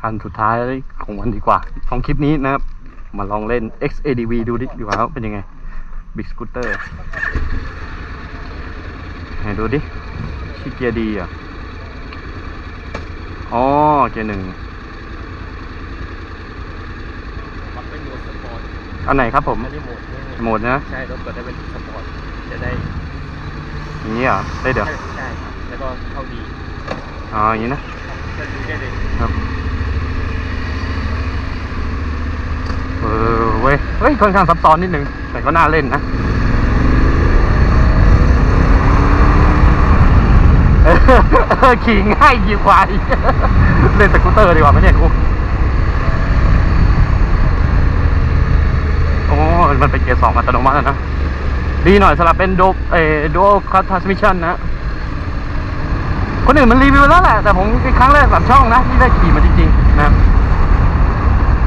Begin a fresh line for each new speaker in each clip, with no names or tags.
คันสุดท้ายของวันดีกว่า ของคลิปนี้นะครับ มาลองเล่น XADV ดูดิดีกว่าว่าเป็นยังไง Big Scooter ไหนดูดิชี้เกียร์ดีอะอ๋อเกียร์หนึ่ง
ปรับเป็นโหมดสปอร์ต
อันไหนครับผม
อันนี้โหมดนี่
โหมดนะ
ใช่รถเปิดได้เป็นสปอร์ตจะได้
อย่างนี้เหรอะได้เดี๋ยว
ใช่ใช่ครับแล้วก็เข้าดี
อ๋ออย่างนี้นะ
ก็ดูได้เลย
ครับ เออเว้ยเฮ้ยค่อนข้างซับซ้อนนิดนึง แต่ก็น่าเล่นนะเออขี่ง่ายยิ่งกว่าอีเล่นสกูตเตอร์ดีกว่าไหมเนี่ยกูโอ้มันเป็นเกียร์สองอัตโนมัตินะ ดีหน่อยสำหรับเป็นโดเอโดคัททาสมิชันนะคนอื่นมันรีวิวแล้วแหละ แต่ผมเป็นครั้งแรกสามช่องนะ ที่ได้ขี่มันจริง ๆ นะ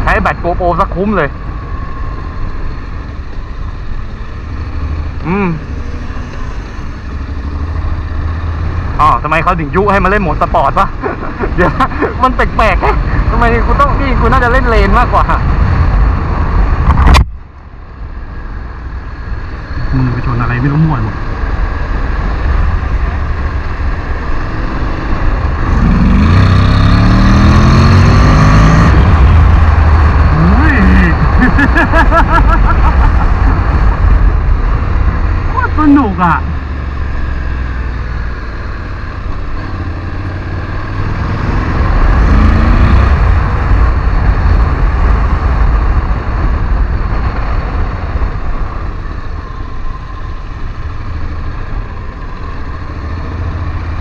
ใช้แบตโกโปสักคุ้มเลย อืมอ๋อทำไมเขาถึงยุให้มาเล่นโหมดสปอร์ตวะเดี๋ยวมันแปลกๆฮะทำไมกูต้องนี่กูน่าจะเล่นเลนมากกว่ามือไปชนอะไรไม่รู้มั่วหมด อุ้ย โคตรสนุกอะ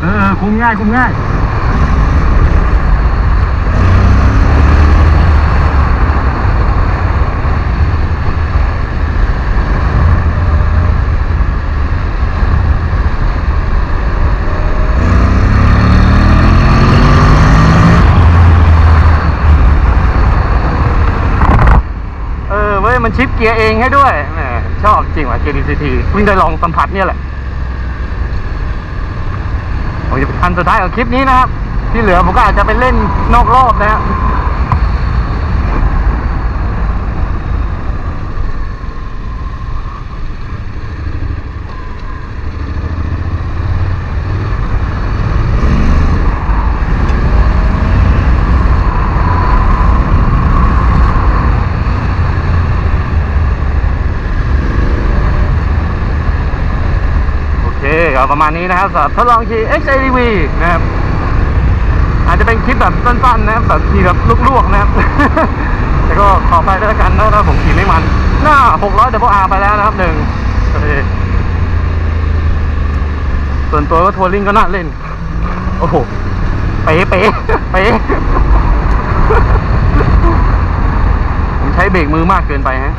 เออคุมง่ายคุมง่าย มันชิปเกียร์เองให้ด้วยแหมชอบจริงว่ะเกียร์ DCT วิ่งได้ลองสัมผัสเนี่ยแหละผมจะเป็นคันสุดท้ายของคลิปนี้นะครับ ที่เหลือผมก็อาจจะไปเล่นนอกรอบนะฮะโอเค ก็ประมาณนี้นะครับสำหรับทดลองขี่ XADV นะครับ อาจจะเป็นคลิปแบบสั้นๆนะครับแบบขี่แบบลวกๆนะครับ แต่ก็ขอไปด้วยกันนะถ้าผมขี่ไม่มัน หน้า 600 WR ไปแล้วนะครับหนึ่งส่วนตัวก็ทัวริงก็น่าเล่น โอ้โห เป๊ะเป๊ะเป๊ะผมใช้เบรกมือมากเกินไปฮะ